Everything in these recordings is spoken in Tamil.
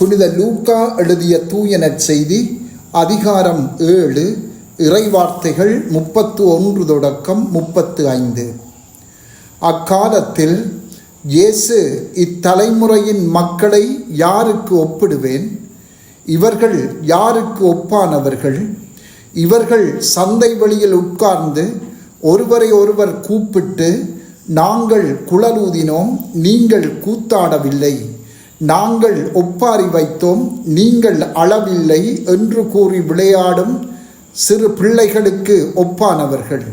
புனித லூக்கா எழுதிய தூய நற்செய்தி அதிகாரம் ஏழு இறைவார்த்தைகள் முப்பத்து ஒன்று தொடக்கம் முப்பத்து ஐந்து அக்காலத்தில் இயேசு இத்தலைமுறையின் மக்களை யாருக்கு ஒப்பிடுவேன்? இவர்கள் யாருக்கு ஒப்பானவர்கள்? இவர்கள் சந்தை வழியில் உட்கார்ந்து ஒருவரை ஒருவர் கூப்பிட்டு நாங்கள் குழலூதினோம் நீங்கள் கூத்தாடவில்லை. நாங்கள் ஒப்பாரி வைத்தோம் நீங்கள் அளவில்லை என்று கூறி விளையாடும் சிறு பிள்ளைகளுக்கு ஒப்பானவர்கள்.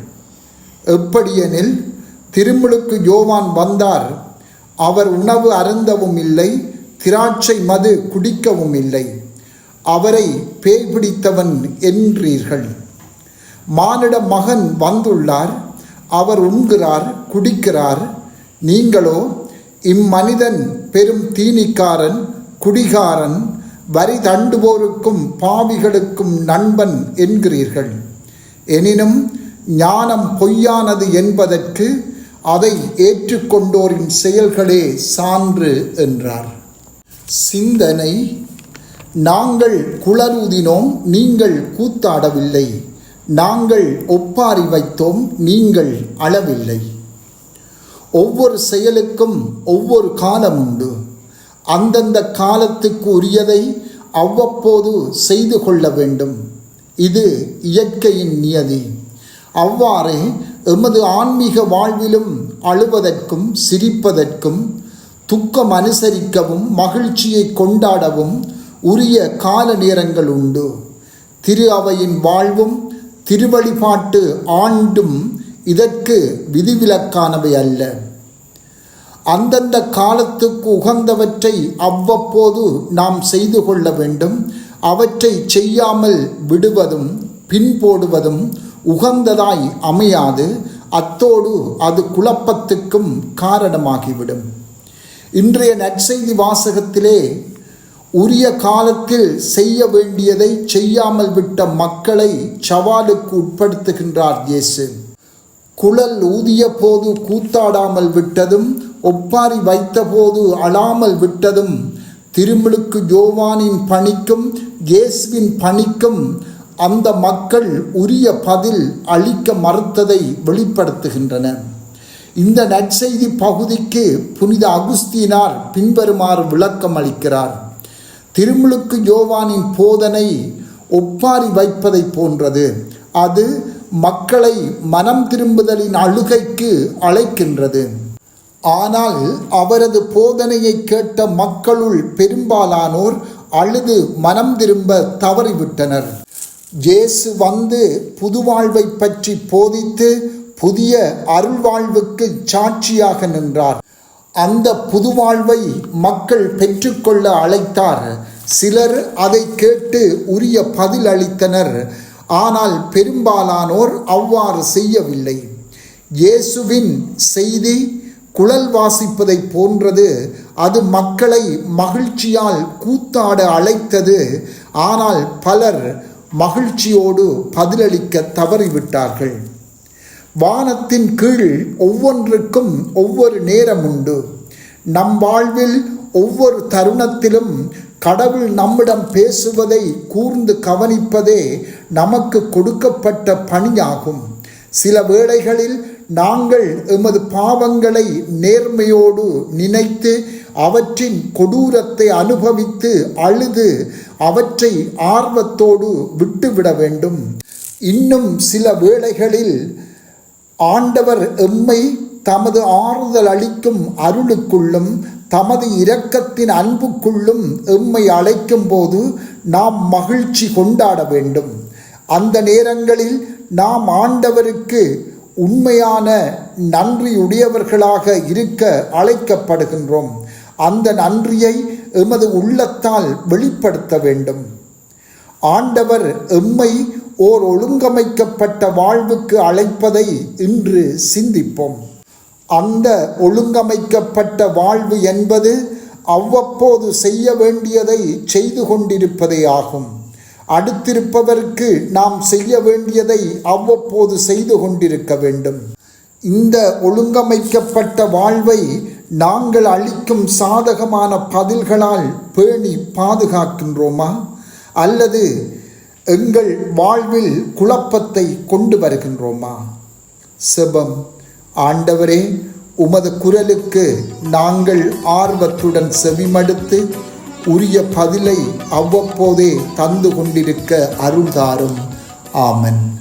எப்படியெனில் திருமுழுக்கு யோவான் வந்தார். அவர் உணவு அருந்தவும் இல்லை திராட்சை மது குடிக்கவும் இல்லை. அவரை பேய் பிடித்தவன் என்றீர்கள். மானிட மகன் வந்துள்ளார் அவர் உண்கிறார் குடிக்கிறார். நீங்களோ இம்மனிதன் பெரும் தீனிக்காரன் குடிகாரன் வரி தண்டுவோருக்கும் பாவிகளுக்கும் நண்பன் என்கிறீர்கள். எனினும் ஞானம் பொய்யானது என்பதற்கு அதை ஏற்றுக்கொண்டோரின் செயல்களே சான்று என்றார். சிந்தனை நாங்கள் குளரூதினோம் நீங்கள் கூத்தாடவில்லை. நாங்கள் ஒப்பாரி வைத்தோம் நீங்கள் அளவில்லை. ஒவ்வொரு செயலுக்கும் ஒவ்வொரு காலம் உண்டு. அந்தந்த காலத்துக்கு உரியதை அவ்வப்போது செய்து கொள்ள வேண்டும். இது இயற்கையின் நியதி. அவ்வாறே எமது ஆன்மீக வாழ்விலும் அழுவதற்கும் சிரிப்பதற்கும் துக்கம் அனுசரிக்கவும் மகிழ்ச்சியை கொண்டாடவும் உரிய கால நேரங்கள் உண்டு. திரு அவையின் வாழ்வும் திருவழிபாட்டு ஆண்டும் இதற்கு விதிவிலக்கானவை அல்ல. அந்தந்த காலத்துக்கு உகந்தவற்றை அவ்வப்போது நாம் செய்து கொள்ள வேண்டும். அவற்றை செய்யாமல் விடுவதும் பின்போடுவதும் உகந்ததாய் அமையாது. அத்தோடு அது குழப்பத்துக்கும் காரணமாகிவிடும். இன்றைய நற்செய்தி வாசகத்திலே உரிய காலத்தில் செய்ய வேண்டியதை செய்யாமல் விட்ட மக்களை சவாலுக்கு உட்படுத்துகின்றார் இயேசு. குழல் ஊதிய போது கூத்தாடாமல் விட்டதும் ஒப்பாரி வைத்தபோது அழாமல் விட்டதும் திருமிழுக்கு ஜோவானின் பணிக்கும் இயேசுவின் பணிக்கும் அந்த மக்கள் உரிய பதில் அளிக்க மறுத்ததை வெளிப்படுத்துகின்றன. இந்த நற்செய்தி பகுதிக்கு புனித அகுஸ்தீனார் பின்வருமாறு விளக்கம் அளிக்கிறார். திருமுழுக்கு யோவானின் போதனை ஒப்பாரி வைப்பதை போன்றது. அது மக்களை மனம் திரும்புதலின் அழுகைக்கு அழைக்கின்றது. ஆனால் அவரது போதனையை கேட்ட மக்களுள் பெரும்பாலானோர் அழுது மனம் திரும்ப தவறிவிட்டனர். இயேசு வந்து புதுவாழ்வை பற்றி போதித்து புதிய அருள்வாழ்வுக்கு சாட்சியாக நின்றார். அந்த புதுவாழ்வை மக்கள் பெற்றுக்கொள்ள அழைத்தார். சிலர் அதை கேட்டு உரிய பதில் அளித்தனர் ஆனால் பெரும்பாலானோர் அவ்வாறு செய்யவில்லை. இயேசுவின் செய்தி குழல் வாசிப்பதை போன்றது. அது மக்களை மகிழ்ச்சியால் கூத்தாட அழைத்தது. ஆனால் பலர் மகிழ்ச்சியோடு பதிலளிக்க தவறிவிட்டார்கள். வானத்தின் கீழ் ஒவ்வொன்றுக்கும் ஒவ்வொரு நேரம் உண்டு. நம் வாழ்வில் ஒவ்வொரு தருணத்திலும் கடவுள் நம்மிடம் பேசுவதை கூர்ந்து கவனிப்பதே நமக்கு கொடுக்கப்பட்ட பணியாகும். சில வேளைகளில் நாங்கள் எமது பாவங்களை நேர்மையோடு நினைத்து அவற்றின் கொடூரத்தை அனுபவித்து அழுது அவற்றை ஆர்வத்தோடு விட்டுவிட வேண்டும். இன்னும் சில வேளைகளில் ஆண்டவர் எம்மை தமது ஆறுதல் அளிக்கும் அருளுக்குள்ளும் தமது இரக்கத்தின் அன்புக்குள்ளும் எம்மை அழைக்கும் போது நாம் மகிழ்ச்சி கொண்டாட வேண்டும். அந்த நேரங்களில் நாம் ஆண்டவருக்கு உண்மையான நன்றியுடையவர்களாக இருக்க அழைக்கப்படுகின்றோம். அந்த நன்றியை எமது உள்ளத்தால் வெளிப்படுத்த வேண்டும். ஆண்டவர் எம்மை ஓர் ஒழுங்கமைக்கப்பட்ட வாழ்வுக்கு அழைப்பதை இன்று சிந்திப்போம். அந்த ஒழுங்கமைக்கப்பட்ட வாழ்வு என்பது அவ்வப்போது செய்ய வேண்டியதை செய்து கொண்டிருப்பதே ஆகும். அடுத்திருப்பவருக்கு நாம் செய்ய வேண்டியதை அவ்வப்போது செய்து கொண்டிருக்க வேண்டும். இந்த ஒழுங்கமைக்கப்பட்ட வாழ்வை நாங்கள் அளிக்கும் சாதகமான பதில்களால் பேணி பாதுகாக்கின்றோமா? அல்லது எங்கள் வாழ்வில் குழப்பத்தை கொண்டு வருகின்றோமா? செபம். ஆண்டவரே உமது குரலுக்கு நாங்கள் ஆர்வத்துடன் செவிமடுத்து உரிய பதிலை அவ்வப்போதே தந்து கொண்டிருக்க அருள்தாரும். ஆமன்.